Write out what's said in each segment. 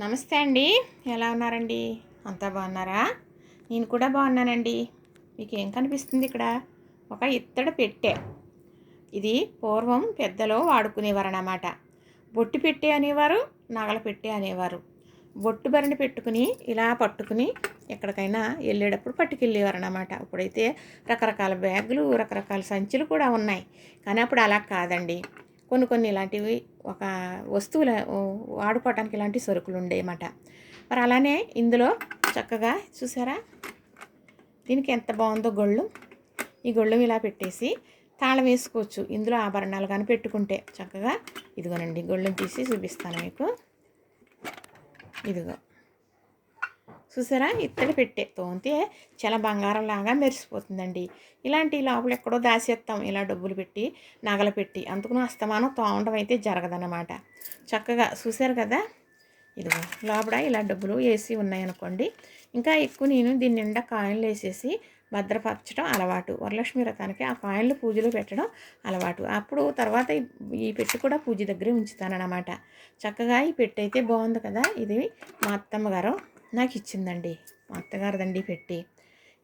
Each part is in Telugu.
నమస్తే అండి. ఎలా ఉన్నారండి? అంతా బాగున్నారా? నేను కూడా బాగున్నానండి. మీకు ఏం కనిపిస్తుంది ఇక్కడ? ఒక ఇత్తడి పెట్టె. ఇది పూర్వం పెద్దలో వాడుకునేవారు అన్నమాట బొట్టు పెట్టె అనేవారు నగల పెట్టె అనేవారు. బొట్టు బరిని పెట్టుకుని ఇలా పట్టుకుని ఎక్కడికైనా వెళ్ళేటప్పుడు పట్టుకెళ్ళేవారు అన్నమాట ఇప్పుడైతే రకరకాల బ్యాగులు రకరకాల సంచులు కూడా ఉన్నాయి. కానీ అప్పుడు అలా కాదండి. కొన్ని కొన్ని ఇలాంటివి ఒక వస్తువుల వాడుకోవటానికి ఇలాంటి సరుకులు ఉండేయమాట మరి అలానే ఇందులో చక్కగా చూసారా? దీనికి ఎంత బాగుందో గొళ్ళు. ఈ గొళ్ళం ఇలా పెట్టేసి తాళం వేసుకోవచ్చు. ఇందులో ఆభరణాలు కానీ పెట్టుకుంటే చక్కగా ఇదిగోనండి గొళ్ళం తీసి చూపిస్తాను మీకు. ఇదిగో. చూసారా? ఇత్తడి పెట్టే తోంతే చాలా బంగారం లాగా మెరిసిపోతుందండి. ఇలాంటి లోపల ఎక్కడో దాసేస్తాం ఇలా డబ్బులు పెట్టి నగలు పెట్టి. అందుకుని అస్తమానం తోండం అయితే జరగదన్నమాట. చక్కగా చూసారు కదా? ఇదిగో లోపల ఇలా డబ్బులు వేసి ఉన్నాయనుకోండి. ఇంకా ఎక్కువ నేను దీని నిండా కాయిన్లు వేసేసి భద్రపరచడం అలవాటు. వరలక్ష్మి వ్రతానికి ఆ కాయిన్లు పూజలో పెట్టడం అలవాటు. అప్పుడు తర్వాత ఈ పెట్టి కూడా పూజ దగ్గరే ఉంచుతానన్నమాట. చక్కగా ఈ పెట్టి అయితే బాగుంది కదా? ఇది మా అత్తమ్మ గారు. నాకు ఇచ్చిందండి మా అత్తగారిదండి పెట్టి.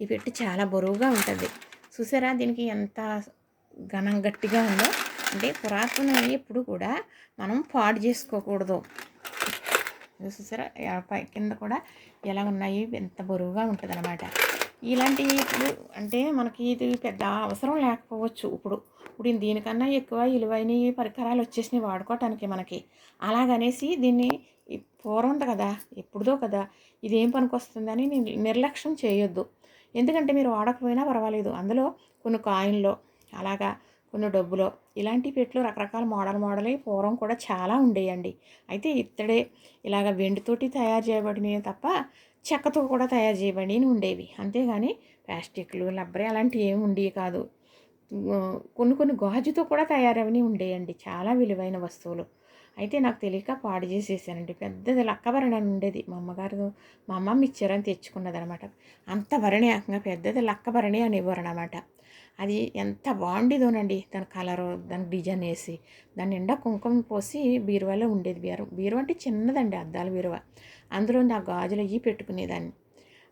ఈ పెట్టి చాలా బరువుగా ఉంటుంది. చూసారా దీనికి ఎంత ఘనం గట్టిగా ఉందో? అంటే పురాతనం ఎప్పుడు కూడా మనం పాడు చేసుకోకూడదు. చూసారా? పై కింద కూడా ఎలా ఉన్నాయి? ఎంత బరువుగా ఉంటుంది అనమాట ఇలాంటివి ఇప్పుడు అంటే మనకి ఇది పెద్ద అవసరం లేకపోవచ్చు. ఇప్పుడు ఇప్పుడు దీనికన్నా ఎక్కువ విలువైన పరికరాలు వచ్చేసినాయి వాడుకోవటానికి మనకి. అలాగనేసి దీన్ని పూర్వం కదా ఎప్పుడుదో కదా ఇదేం పనికొస్తుందని నిర్లక్ష్యం చేయొద్దు. ఎందుకంటే మీరు వాడకపోయినా పర్వాలేదు. అందులో కొన్ని కాయిన్లో అలాగా కొన్ని డబ్బులో. ఇలాంటి పెట్లు రకరకాల మోడల్ మోడల్ పూర్వం కూడా చాలా ఉండేయండి. అయితే ఇత్తడే ఇలాగ వెండితోటి తయారు చేయబడినవి తప్ప చెక్కతో కూడా తయారు చేయబడినవి ఉండేవి. అంతేగాని ప్లాస్టిక్లు లబ్బరి అలాంటివి ఏమి ఉండేవి కాదు. కొన్ని కొన్ని గాజుతో కూడా తయారవని ఉండేయండి. చాలా విలువైన వస్తువులు. అయితే నాకు తెలియక పాడు చేసేసానండి. పెద్దది లక్క భరణి అని ఉండేది. మా అమ్మగారు మా అమ్మమ్మ ఇచ్చారని తెచ్చుకున్నది అనమాట అంత భరణి ఏకంగా పెద్దది లక్క భరణి అనేవారు అనమాట అది ఎంత బాగుండేదోనండి. దాని కలరు దాని డిజైన్ వేసి దాని నిండా కుంకుమ పోసి బీరువాలో ఉండేది బీరు. బీరువా అంటే చిన్నదండి అద్దాల బీరువా. అందులో నా గాజులు అయ్యి పెట్టుకునేదాన్ని.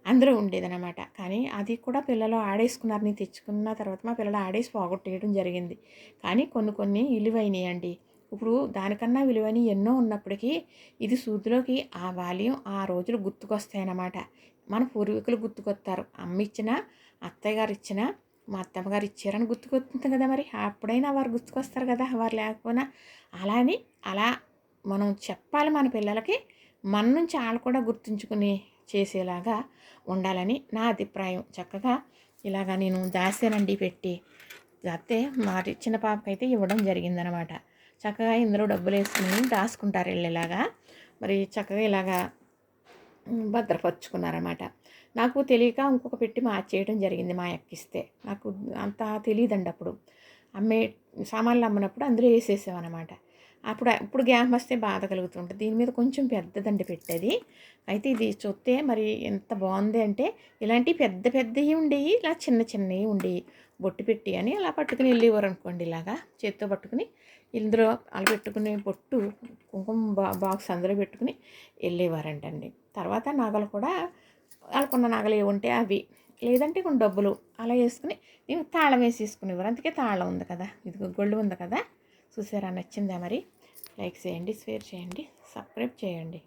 అందులో ఉండేదన్నమాట. కానీ అది కూడా పిల్లలు ఆడేసుకున్నారు నేను తెచ్చుకున్న తర్వాత మా పిల్లలు ఆడేసి పోగొట్టేయడం జరిగింది. కానీ కొన్ని కొన్ని విలువైనాయండి. అండి ఇప్పుడు దానికన్నా విలువని ఎన్నో ఉన్నప్పటికీ ఇది సూదిలోకి ఆ వాల్యం ఆ రోజులు గుర్తుకొస్తాయన్నమాట. మన పూర్వీకులు గుర్తుకొస్తారు అమ్మ ఇచ్చిన అత్తయ్య గారు ఇచ్చిన మా అత్తమ్మ గారు ఇచ్చారని గుర్తుకొస్తుంది కదా మరి. అప్పుడైనా వారు గుర్తుకొస్తారు కదా వారు లేకపోయినా. అలా అని అలా మనం చెప్పాలి మన పిల్లలకి మన నుంచి వాళ్ళు కూడా గుర్తుంచుకుని చేసేలాగా ఉండాలని నా అభిప్రాయం. చక్కగా ఇలాగా నేను దాసానండి పెట్టి అయితే మా చిన్న పాపకైతే ఇవ్వడం జరిగిందనమాట. చక్కగా ఇందులో డబ్బులు వేసుకుని దాచుకుంటారు వెళ్ళేలాగా. మరి చక్కగా ఇలాగా భద్రపరుచుకున్నారన్నమాట. నాకు తెలియక ఇంకొక పెట్టి మార్చేయడం జరిగింది మా ఎక్కిస్తే నాకు అంత తెలియదండి అప్పుడు. అమ్మే సామాన్లు అమ్మినప్పుడు అందులో వేసేసామన్నమాట అప్పుడు ఇప్పుడు గ్యాప్ వస్తే బాధ కలుగుతుంటుంది. దీని మీద కొంచెం పెద్దదండి పెట్టేది. అయితే ఇది చూస్తే మరి ఎంత బాగుంది అంటే ఇలాంటి పెద్ద పెద్దవి ఉండేవి ఇలా చిన్న చిన్నవి ఉండేవి బొట్టు పెట్టి అని అలా పట్టుకుని వెళ్ళేవారు అనుకోండి ఇలాగా. చేత్తో పట్టుకుని ఇందులో అలా పెట్టుకునే బొట్టు కుంకుమ బా బాక్స్ అందులో పెట్టుకుని వెళ్ళేవారంటండి. తర్వాత నగలు కూడా వాళ్ళకున్న నగలు ఏవి ఉంటే అవి. లేదంటే కొన్ని డబ్బులు అలా వేసుకుని నేను తాళం వేసి తీసుకునేవారు అందుకే తాళం ఉంది కదా. ఇది గొళ్ళు ఉంది కదా. చూసారా? నచ్చిందా మరి? లైక్ చేయండి షేర్ చేయండి సబ్స్క్రైబ్ చేయండి.